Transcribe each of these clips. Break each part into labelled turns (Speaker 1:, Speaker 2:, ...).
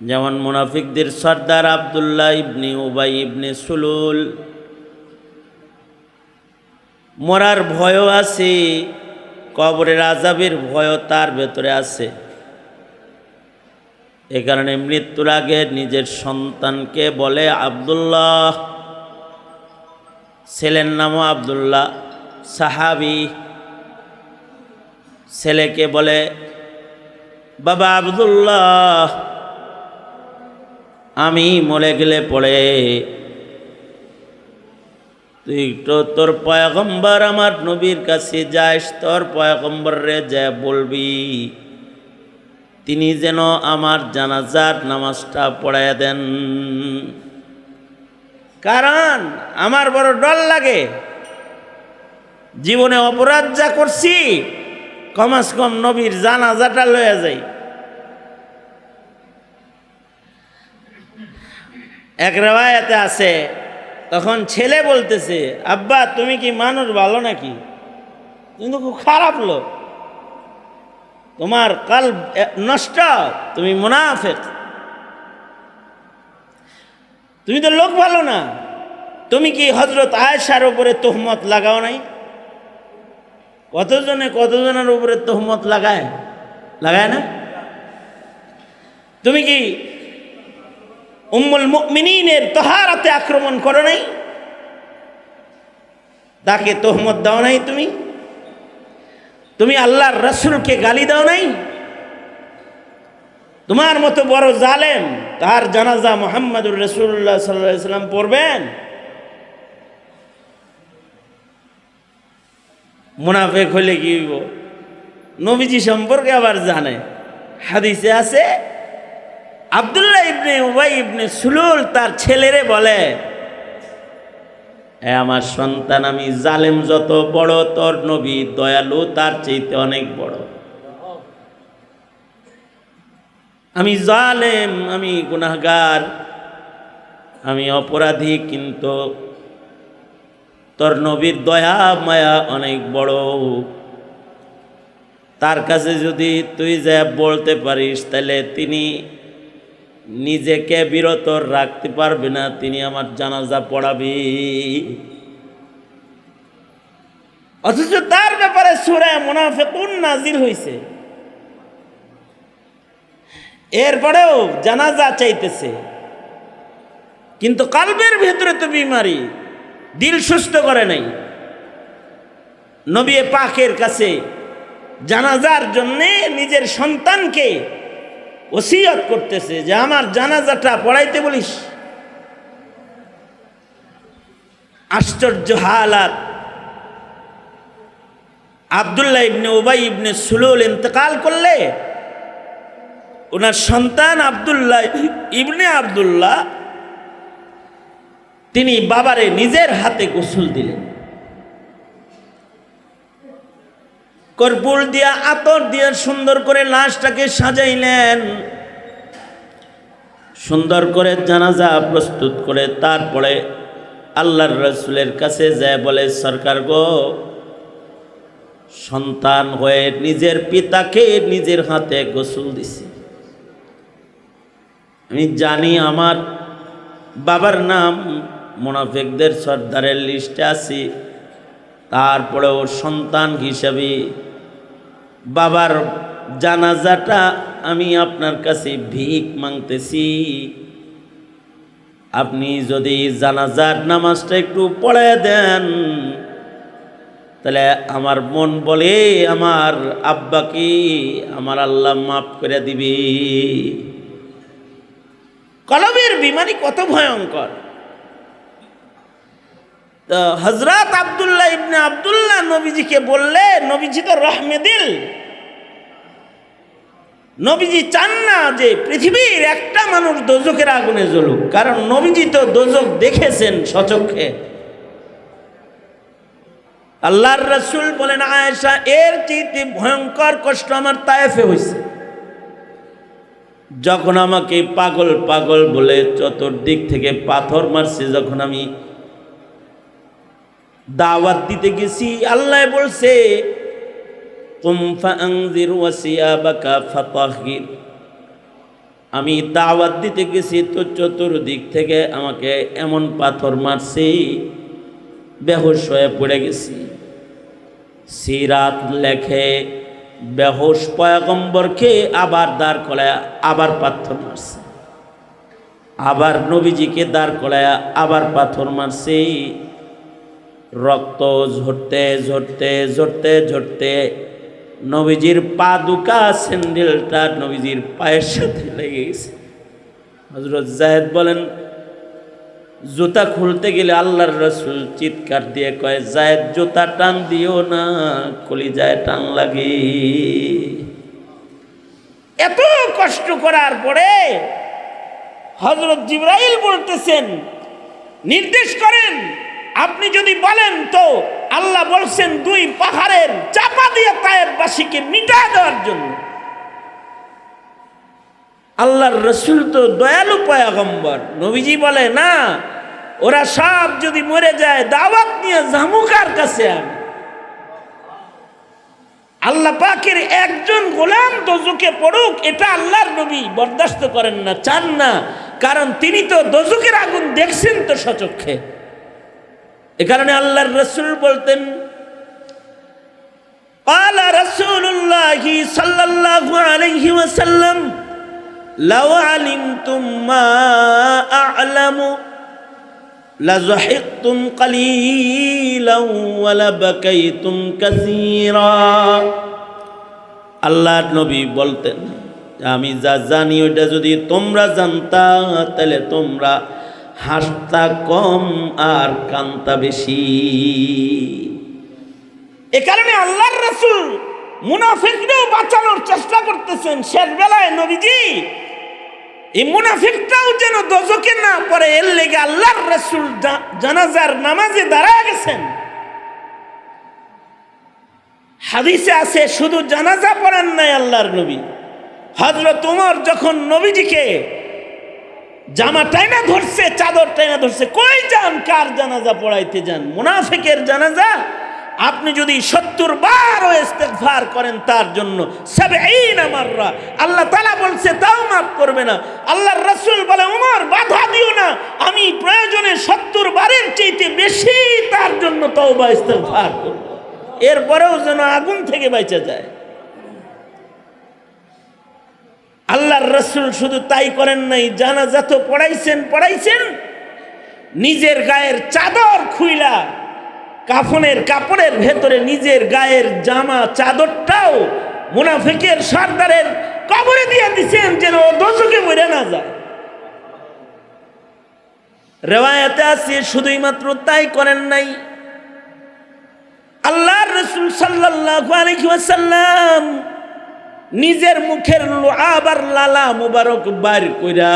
Speaker 1: যেমন মুনাফিকদের সর্দার আবদুল্লাহ ইবনি উবাই ইবনে সুলুল। মরার ভয়ও আছে, কবরের আজাবের ভয়ও তার ভেতরে আছে। এ কারণে মৃত্যুর আগে নিজের সন্তানকে বলে আবদুল্লাহ, ছেলের নামও আবদুল্লাহ, সাহাবি। ছেলেকে বলে, বাবা আবদুল্লাহ আমি মরে গেলে পড়ে তুই তো তোর পয়গম্বর আমার নবীর কাছে যাস, তোর পয়গম্বর যা বলবি। তিনি যেন আমার জানাজার নামাজটা পড়াইয়া দেন। কারণ আমার বড় ডর লাগে। জীবনে অপরাধ যা করছি, কমাস কম নবীর জানাজাটা লয়ে যাই। এক রেওয়ায়তে আছে, তখন ছেলে বলতেছে, আব্বা, তুমি কি মানুষ ভালো নাকি? তুমি খুব খারাপ লোক। তোমার কাল নষ্ট, তুমি মুনাফেক। তুমি তো লোক ভালো না। তুমি কি হজরত আয়েশার উপরে তোহমত লাগাও নাই? কতজনে কতজনের উপরে তোহমত লাগায়? লাগায় না? তুমি কি উম্মুল মুমিনিনের তহারাতে আক্রমণ করো নাই? তাকে তোহমত দাও নাই তুমি? তুমি আল্লাহর রসুলকে গালি দাও নাই? তোমার মতো বড় জালেম তার জানাজা মোহাম্মদুর রসুল্লাহ সাল্লাম পড়বেন? মুনাফেক হলে কি নবীজি সম্পর্কে আবার জানে। হাদিসে আছে আবদুল্লাহ ইবনে উবাই ইবনে সুলুল তার ছেলেরে বলে আমার সন্তান, আমি জালেম, যত বড় তোর নবী, দয়ালু, তার চাইতে অনেক বড়। আমি জালেম, আমি গুনাহগার, আমি অপরাধী, কিন্তু তোর নবীর দয়া, মায়া অনেক বড়। তার কাছে যদি তুই যা বলতে পারিস, তাহলে তিনি নিজেকে বিরত রাখতে পারবে না, তিনি আমার জানাজা পড়াবি। অথচ তার ব্যাপারে সুরায় মুনাফেকুন নাজির হয়েছে এরপরেও জানাজা চাইতেছে। কিন্তু কালবের ভেতরে তো বিমারি, দিল সুস্থ করে নাই। নবী পাকের কাছে জানাজার জন্যে নিজের সন্তানকে ওসিয়ত করতেছে যে আমার জানাজাটা পড়াইতে বলিস। আশ্চর্য হালাত। আবদুল্লাহ ইবনে ওবাই ইবনে সুলুল ইন্তকাল করলে ওনার সন্তান আবদুল্লাহ ইবনে আবদুল্লাহ, তিনি বাবারে নিজের হাতে গোসল দিলেন। কর্পুর দিয়া আতর দিয়ে সুন্দর করে লাশটাকে সাজাইলেন। সুন্দর করে জানাজা প্রস্তুত করে তারপরে আল্লাহর রসুলের কাছে যায় বলে, সরকার গো, সন্তান হয়ে নিজের পিতাকে নিজের হাতে গোসল দিছি। আমি জানি আমার বাবার নাম মোনাফেকদের সর্দারের লিস্টে আছি। তারপরেও সন্তান হিসাবে বাবার জানাজাটা আমি আপনার কাছে ভিক মাংতেছি। আপনি যদি জানাজার নামাজটা একটু পড়ে দেন, তাহলে আমার মন বলে আমার আব্বাকে আমার আল্লাহ মাফ করে দিবি। কলমের বিমানি কত ভয়ঙ্কর। হজরত আবদুল্লাহ ইবনে আবদুল্লাহ নবীজিকে বললে, নবীজি তো রহমেদিল নবীজি চান না যে পৃথিবীর একটা মানুষ দোজকের আগুনে জ্বলুক, কারণ নবীজি তো দোজক দেখেছেন সচক্ষে। আল্লাহর রসুল বলেন, আয়েশা, এর চেয়ে ভয়ঙ্কর কষ্ট আমার তায়েফে হয়েছে যখন আমাকে পাগল পাগল বলে চতুর্দিক থেকে পাথর মারছে, যখন আমি দাওয়াত দিতে গেছি, আল্লাহ বলছে আমি দাওয়াত দিতে গেছি, তো চতুর্দিক থেকে আমাকে এমন পাথর মারছে, বেহুশ হয়ে পড়ে গেছি। সিরাত লেখে, বেহুশ পয়গম্বরকে আবার দাঁড় করায় আবার পাথর মারছে। আবার নবীজিকে দাঁড় করায় আবার পাথর মারছে। রক্ত ঝরতে ঝরতে ঝরতে ঝরতে নবীজির পা দুকা স্যান্ডেলটা নবীজির পায়ের সাথে লেগে গেছে। হজরত জাহেদ বলেন, জুতা খুলতে গেলে আল্লাহর রসুল চিৎকার দিয়ে কয় জায়েদ জুতা টান দিও না, কলিজায় টান লাগে। এত কষ্ট করার পরে হজরত জিব্রাইল বলতেছেন, নির্দেশ করেন আপনি যদি বলেন তো, আল্লাহ বলছেন দুই পাহাড়ের চাপা দিয়ে তায়েববাসীকে মিটা দেওয়ার জন্য। আল্লাহর রসুল তো দয়ালু পয়াগম্বর। নবীজি বলে, না, ওরা সব যদি মরে যায়, দাওয়াত নিয়ে জামুকার কাছে আমি আল্লাহ পাকের একজন গোলাম দোজুকে পড়ুক, এটা আল্লাহর নবী বরদাস্ত করেন না, চান না। কারণ তিনি তো দোজুকের আগুন দেখছেন তো সচক্ষে এ কারণে আল্লাহর রসুল বলতেন قال رسول الله صلى الله عليه وسلم لو علمتم ما أعلم لزحقتم قليلا ولبكيتم كثيرا আল্লাহর নবী বলতেন আমি যা জানি ওইটা যদি তোমরা জানতা তাহলে তোমরা হাসতা কম আর কান্তা বেশি। এ কারণে আল্লাহর রসুল মুনাফিকরাও বাঁচানোর চেষ্টা করতেছেন শেষ বেলায় নবীজি। এই মুনাফিকটাও যেন দজকে না পড়ে, এর লেগে আল্লাহর রসুল জানাজার নামাজে দাঁড়ায় গেছেন। হাদিসে আছে, শুধু জানাজা পড়েন নাই আল্লাহর নবী। হজরত উমর যখন নবীজিকে জামা টাইনা ধরছে, চাদর টাইনা ধরছে। কই যান? কার জানাজা পড়াইতে যান? মুনাফিকের জানাজা? আপনি যদি সত্তর বার ইস্তেগফার করেন, তার জন্য মাররা আল্লাহ তালা বলছে, তাও মাফ করবে না। আল্লাহর রাসূল বলে ওমর বাধা দিও না। আমি প্রয়োজনে সত্তর বারের চাইতে বেশি তার জন্য তওবা, ইস্তেগফার করব। এরপরেও যেন আগুন থেকে বেঁচে যায়। আল্লাহর রসুল শুধু তাই করেন নাই, জানাজা তো পড়াইছেন পড়াইছেন। নিজের গায়ের চাদর খুইলা কাফনের কাপড়ের ভেতরে নিজের গায়ের জামা চাদরটাও মুনাফিকের সর্দারের কবরে দিয়ে দিছেন যেন ও দোষকে মরে না যায়। রেওয়ায়তে আছে, শুধুই মাত্র তাই করেন নাই। আল্লাহর রসুল সাল্লাল্লাহু আলাইহি ওয়াসাল্লাম নিজের মুখের আবার লালা মুবারক বার কইরা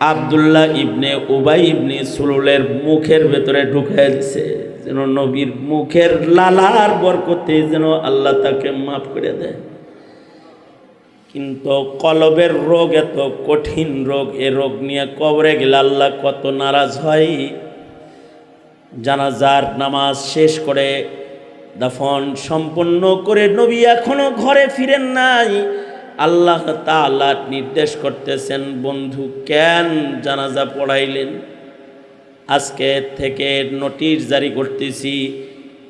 Speaker 1: আবদুল্লাহ ইবনে উবাই ইবনে সুলুলের মুখের ভেতরে ঢুকে দিছে, যেন নবীর মুখের লালার বরকতে যেন আল্লাহ তাকে মাফ করে দেয়। কিন্তু কলবের রোগ এত কঠিন রোগ, এ রোগ নিয়ে কবরে গেলে আল্লাহ কত নারাজ হয়। জানাজার নামাজ শেষ করে দাফন সম্পন্ন করে নবী এখনও ঘরে ফিরেন নাই। আল্লাহ তাআলা নির্দেশ করতেছেন, বন্ধু, কেন জানাজা পড়াইলেন? আজকে থেকে নোটিশ জারি করতেছি,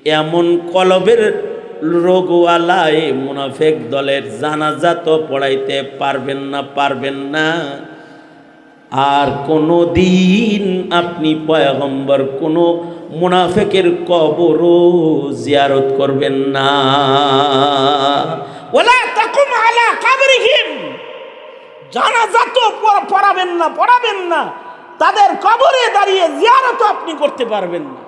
Speaker 1: এমন কলবের রোগওয়ালায় মুনাফেক দলের জানাজা তো পড়াইতে পারবেন না পারবেন না। আর কোনো দিন আপনি পয়গম্বর, কোনো মুনাফেকের কবরও জিয়ারত করবেন না। ওলা তখন আলা তো পড়াবেন না পড়াবেন না, তাদের কবরে দাঁড়িয়ে জিয়ারত আপনি করতে পারবেন না।